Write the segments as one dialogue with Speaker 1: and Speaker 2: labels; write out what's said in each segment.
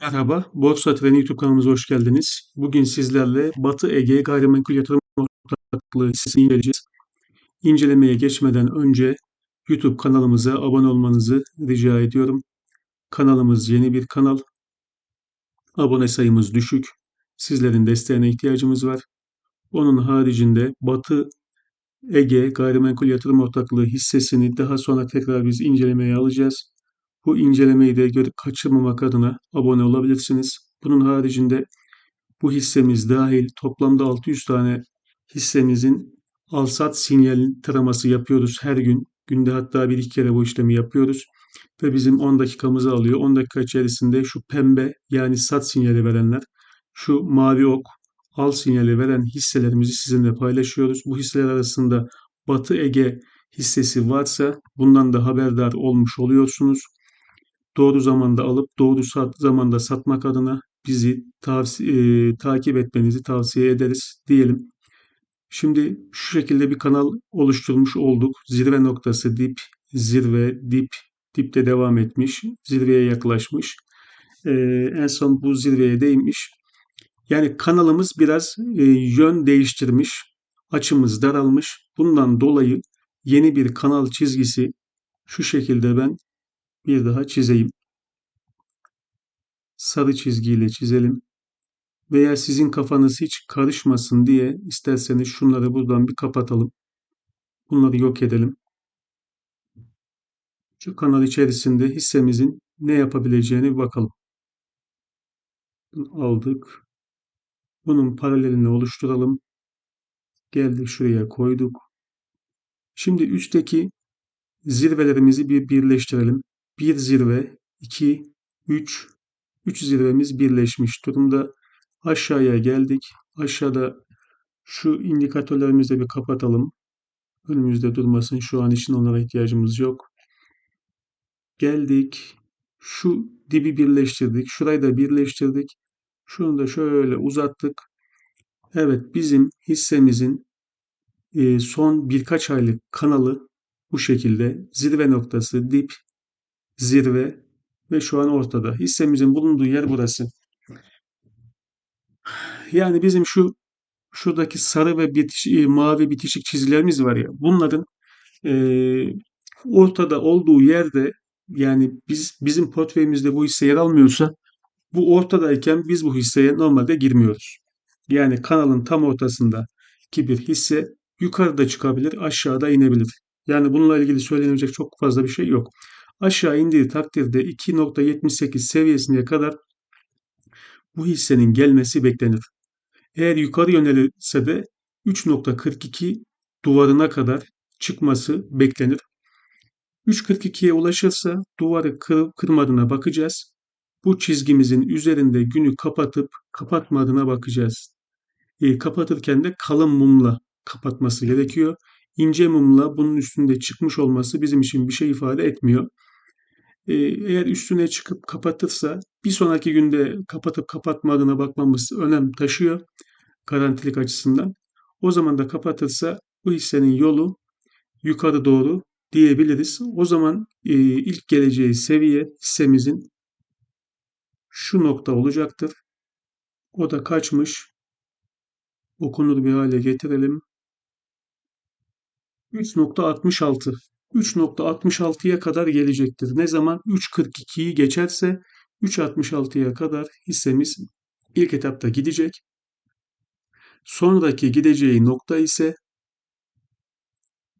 Speaker 1: Merhaba, Borsa Treni YouTube kanalımıza hoş geldiniz. Bugün sizlerle Batı Ege Gayrimenkul Yatırım Ortaklığı hissesini inceleyeceğiz. İncelemeye geçmeden önce YouTube kanalımıza abone olmanızı rica ediyorum. Kanalımız yeni bir kanal. Abone sayımız düşük. Sizlerin desteğine ihtiyacımız var. Onun haricinde Batı Ege Gayrimenkul Yatırım Ortaklığı hissesini daha sonra tekrar biz incelemeye alacağız. Bu incelemeyi de kaçırmamak adına abone olabilirsiniz. Bunun haricinde bu hissemiz dahil toplamda 600 tane hissemizin al-sat sinyal taraması yapıyoruz her gün. Günde hatta bir iki kere bu işlemi yapıyoruz. Ve bizim 10 dakikamızı alıyor. 10 dakika içerisinde şu pembe yani sat sinyali verenler, şu mavi ok al sinyali veren hisselerimizi sizinle paylaşıyoruz. Bu hisseler arasında Batı Ege hissesi varsa bundan da haberdar olmuş oluyorsunuz doğru zamanda alıp doğru sat, zamanda satmak adına bizi tavsiye, e, takip etmenizi tavsiye ederiz diyelim. Şimdi şu şekilde bir kanal oluşturmuş olduk. Zirve noktası dip, zirve, dip, dipte devam etmiş, zirveye yaklaşmış. Ee, en son bu zirveye değmiş. Yani kanalımız biraz e, yön değiştirmiş, açımız daralmış. Bundan dolayı yeni bir kanal çizgisi şu şekilde ben bir daha çizeyim sarı çizgiyle çizelim. Veya sizin kafanız hiç karışmasın diye isterseniz şunları buradan bir kapatalım. Bunları yok edelim. Şu kanal içerisinde hissemizin ne yapabileceğini bakalım. Bunu aldık. Bunun paralelini oluşturalım. Geldik şuraya koyduk. Şimdi üstteki zirvelerimizi bir birleştirelim. Bir zirve, iki, üç, üç zirvemiz birleşmiş durumda. Aşağıya geldik. Aşağıda şu indikatörlerimizi de bir kapatalım. Önümüzde durmasın. Şu an için onlara ihtiyacımız yok. Geldik. Şu dibi birleştirdik. Şurayı da birleştirdik. Şunu da şöyle uzattık. Evet bizim hissemizin e, son birkaç aylık kanalı bu şekilde zirve noktası dip zirve ve şu an ortada. Hissemizin bulunduğu yer burası. Yani bizim şu şuradaki sarı ve bitiş, e, mavi bitişik çizgilerimiz var ya bunların e, ortada olduğu yerde yani biz bizim portföyümüzde bu hisse yer almıyorsa bu ortadayken biz bu hisseye normalde girmiyoruz. Yani kanalın tam ortasında ki bir hisse yukarıda çıkabilir, aşağıda inebilir. Yani bununla ilgili söylenecek çok fazla bir şey yok. Aşağı indiği takdirde 2.78 seviyesine kadar bu hissenin gelmesi beklenir. Eğer yukarı yönelirse de 3.42 duvarına kadar çıkması beklenir. 3.42'ye ulaşırsa duvarı kırıp kırmadığına bakacağız. Bu çizgimizin üzerinde günü kapatıp kapatmadığına bakacağız. E, kapatırken de kalın mumla kapatması gerekiyor. İnce mumla bunun üstünde çıkmış olması bizim için bir şey ifade etmiyor. E, eğer üstüne çıkıp kapatırsa bir sonraki günde kapatıp kapatmadığına bakmamız önem taşıyor garantilik açısından. O zaman da kapatırsa bu hissenin yolu yukarı doğru diyebiliriz. O zaman e, ilk geleceği seviye hissemizin şu nokta olacaktır. O da kaçmış? Okunur bir hale getirelim. 3.66. 3.66'ya kadar gelecektir. Ne zaman 3.42'yi geçerse 3.66'ya kadar hissemiz ilk etapta gidecek. Sonraki gideceği nokta ise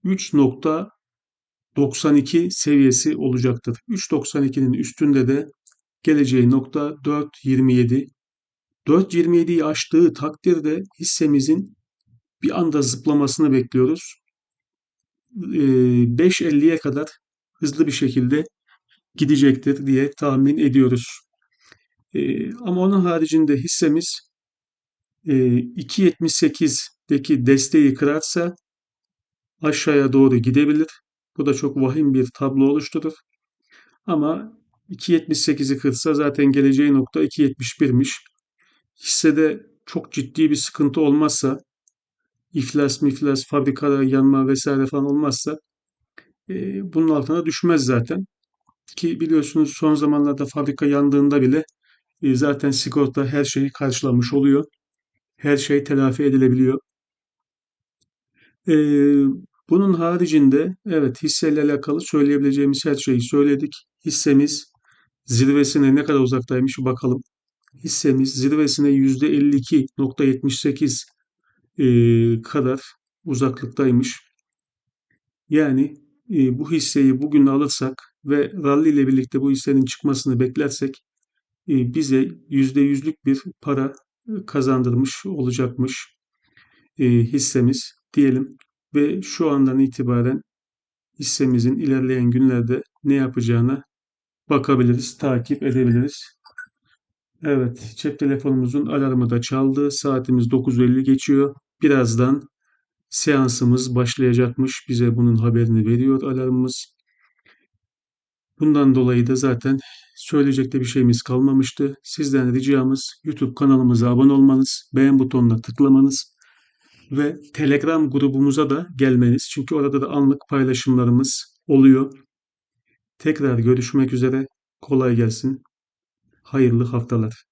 Speaker 1: 3.92 seviyesi olacaktır. 3.92'nin üstünde de geleceği nokta 4.27. 4.27'yi aştığı takdirde hissemizin bir anda zıplamasını bekliyoruz. 5.50'ye kadar hızlı bir şekilde gidecektir diye tahmin ediyoruz. Ama onun haricinde hissemiz 2.78'deki ee, desteği kırarsa aşağıya doğru gidebilir. Bu da çok vahim bir tablo oluşturur. Ama 2.78'i kırsa zaten geleceği nokta 2.71'miş. Hissede çok ciddi bir sıkıntı olmazsa, iflas miflas, fabrikada yanma vesaire falan olmazsa e, bunun altına düşmez zaten. Ki biliyorsunuz son zamanlarda fabrika yandığında bile e, zaten sigorta her şeyi karşılamış oluyor. Her şey telafi edilebiliyor. E, bunun haricinde evet hisseyle alakalı söyleyebileceğimiz her şeyi söyledik. Hissemiz zirvesine ne kadar uzaktaymış bakalım. Hissemiz zirvesine %52.78 e, kadar uzaklıktaymış. Yani e, bu hisseyi bugün alırsak ve rally ile birlikte bu hissenin çıkmasını beklersek e, bize %100'lük bir para e, kazandırmış olacakmış e, hissemiz diyelim ve şu andan itibaren hissemizin ilerleyen günlerde ne yapacağına bakabiliriz, takip edebiliriz. Evet, cep telefonumuzun alarmı da çaldı. Saatimiz 9.50 geçiyor. Birazdan seansımız başlayacakmış. Bize bunun haberini veriyor alarmımız. Bundan dolayı da zaten söyleyecek de bir şeyimiz kalmamıştı. Sizden ricamız YouTube kanalımıza abone olmanız, beğen butonuna tıklamanız ve Telegram grubumuza da gelmeniz. Çünkü orada da anlık paylaşımlarımız oluyor. Tekrar görüşmek üzere. Kolay gelsin. Hayırlı haftalar.